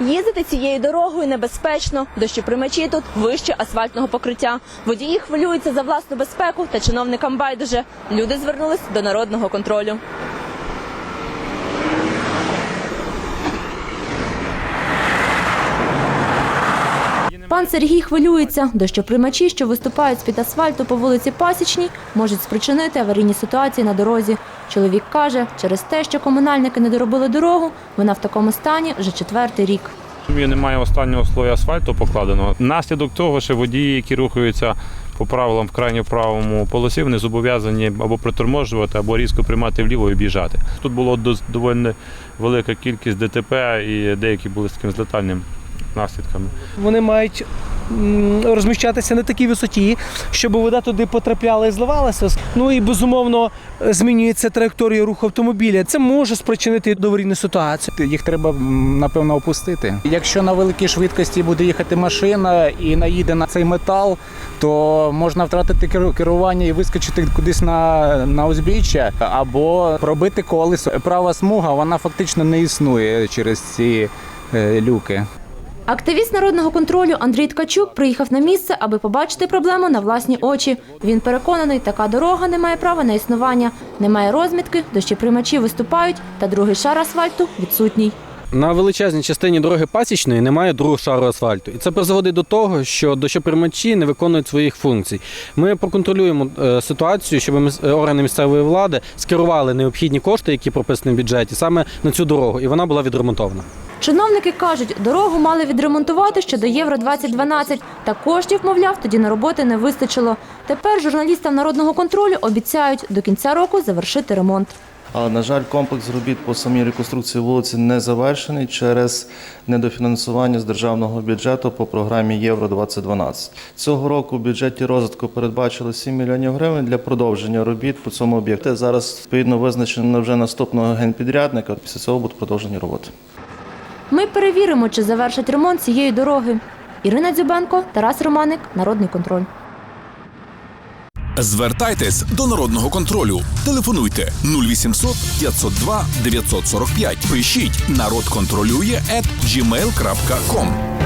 Їздити цією дорогою небезпечно. Дощопримачі тут вище асфальтного покриття. Водії хвилюються за власну безпеку та чиновникам байдуже. Люди звернулись до народного контролю. Пан Сергій хвилюється. Дощопримачі, що виступають з-під асфальту по вулиці Пасічній, можуть спричинити аварійні ситуації на дорозі. Чоловік каже, через те, що комунальники не доробили дорогу, вона в такому стані вже четвертий рік. Немає останнього слою асфальту покладеного. Наслідок того, що водії, які рухаються по правилам в крайньо правому полосі, вони зобов'язані або приторможувати, або різко приймати вліво і об'їжджати. Тут було доволі велика кількість ДТП і деякі були з таким з летальним наслідками. Вони мають розміщатися на такій висоті, щоб вода туди потрапляла і зливалася. Ну і безумовно змінюється траєкторія руху автомобіля. Це може спричинити аварійну ситуацію. Їх треба напевно опустити. Якщо на великій швидкості буде їхати машина і наїде на цей метал, то можна втратити керу- керування і вискочити кудись на, на узбіччя або пробити колесо. Права смуга вона фактично не існує через ці е, люки. Активіст народного контролю Андрій Ткачук приїхав на місце, аби побачити проблему на власні очі. Він переконаний, така дорога не має права на існування, немає розмітки, дощеприймачі виступають, та другий шар асфальту відсутній. На величезній частині дороги пасічної немає другого шару асфальту, і це призводить до того, що дощоприймачі не виконують своїх функцій. Ми проконтролюємо е, ситуацію, щоб е, органи місцевої влади скерували необхідні кошти, які прописані в бюджеті, саме на цю дорогу, і вона була відремонтована. Чиновники кажуть, дорогу мали відремонтувати ще до Євро 2012, та коштів, мовляв, тоді на роботи не вистачило. Тепер журналістам народного контролю обіцяють до кінця року завершити ремонт. Але, на жаль, комплекс робіт по самій реконструкції вулиці не завершений через недофінансування з державного бюджету по програмі Євро 2012 Цього року в бюджеті розвитку передбачили 7 мільйонів гривень для продовження робіт по цьому об'єкту. Зараз відповідно визначено вже наступного генпідрядника. Після цього будуть продовжені роботи. Ми перевіримо, чи завершать ремонт цієї дороги. Ірина Дзюбенко, Тарас Романик, Народний контроль. Звертайтесь до народного контролю. Телефонуйте 0800 502 945. Пишіть народ контролює at gmail.com.